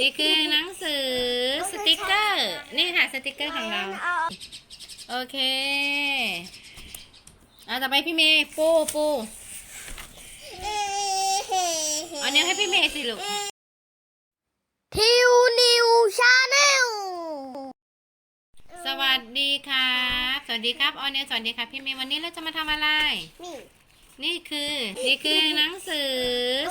นี่คือหนังสือสติกเกอร์ นี่ค่ะสติกเกอร์ของเราเอาโอเคเอาต่อไปพี่เมย์ปูปูเอาเนี้ยให้พี่เมย์สิลูกทิวนิวชาแนลสวัสดีครับ สวัสดีครับออเนยสวัสดีครับพี่เมย์วันนี้เราจะมาทำอะไรนี่ นี่คือ นี่คือหนังสือ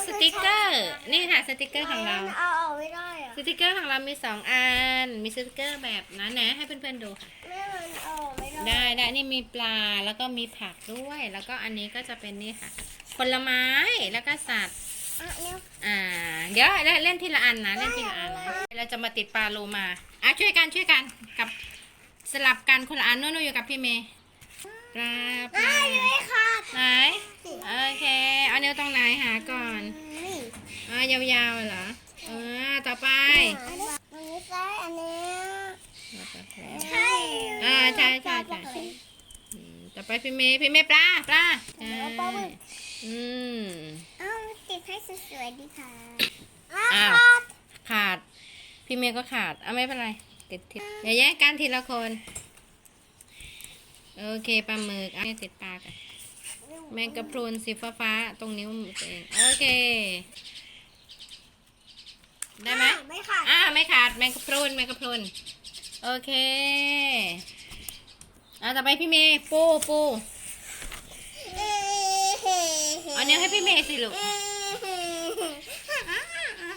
สติกเกอร์ นี่ค่ะสติกเกอร์ของเรา เอาออกไม่ได้อะสติกเกอร์ของเรามีสองอัน มีสติกเกอร์แบบนั้นนะให้เพื่อนๆดูค่ะ แม่มันเอาออกไม่ได้ได้ได้นี่มีปลาแล้วก็มีผักด้วย แล้วก็อันนี้ก็จะเป็นนี่ค่ะ ผลไม้แล้วก็สัตว์ อะเนี่ยอ่า เดี๋ยวเล่นเล่นทีละอันนะเล่นทีละอันนะเราจะมาติดปลาโลมา อะช่วยกันช่วยกันกับสลับกันคนละอันโน่นๆอยู่กับพี่เมย์ปลาปลาไม่ขาด ไหนโอเคเอาเนวตรงไหนหา ก่อนนี่อ่ายาวๆเหรอเออต่อไปอันนี้อันนี้ใช่อันนี้ใช่อ่าใช่ใช่ใช่อืมต่อไปพี่เมย์พี่เมย์ปลาปลาใช่อืมเอ้าติดให้สวยๆดีค่ะอ้าวขาดขาด พี่เมย์ก็ขาดเอาไม่เป็นไรติดทิดอย่าแย่งกันทีละคน โอเคปลาหมึกเอาให้ติดปลากัน แมงกะพรุนสีฟ้าฟ้าๆตรงนิ้วตัวเองโอเค ได้ไหมไม่ขาดอ่าไม่ขาดแมงกะพรุนแมงกะพรุนโอเคอ่าต่อไปพี่เมย์ปูปูเอาเนี้ยให้พี่เมย์สิลูก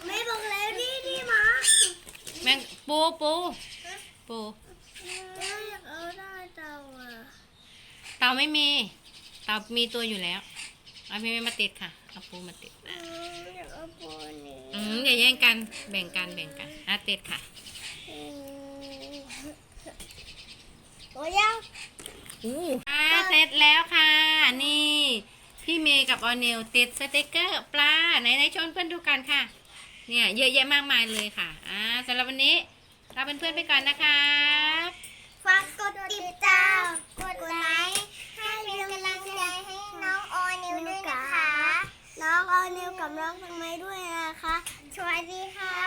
ไม่บอกแล้วนี่นี่มาแมงปูปูปูอยากเอาได้เตาอะเต่าไม่มี เต่ามีตัวอยู่แล้ว เอาพี่เมย์มาติดค่ะ เอาปูมาติดอยากเอาปูนี้อืมอย่าแย่งกัน แบ่งกัน แบ่งกันอะติดค่ะโอ้ยังอู้อ่าเสร็จแล้วค่ะ นี่ พี่เมย์กับออนิวติดสติกเกอร์ปลาไหนไหนชวนเพื่อนดูกันค่ะ เนี่ยเยอะแยะมากมายเลยค่ะ อ่าสำหรับวันนี้ลาเพื่อนๆไปก่อนนะคะ กับน้องทำไมด้วยนะคะสวัสดีค่ะ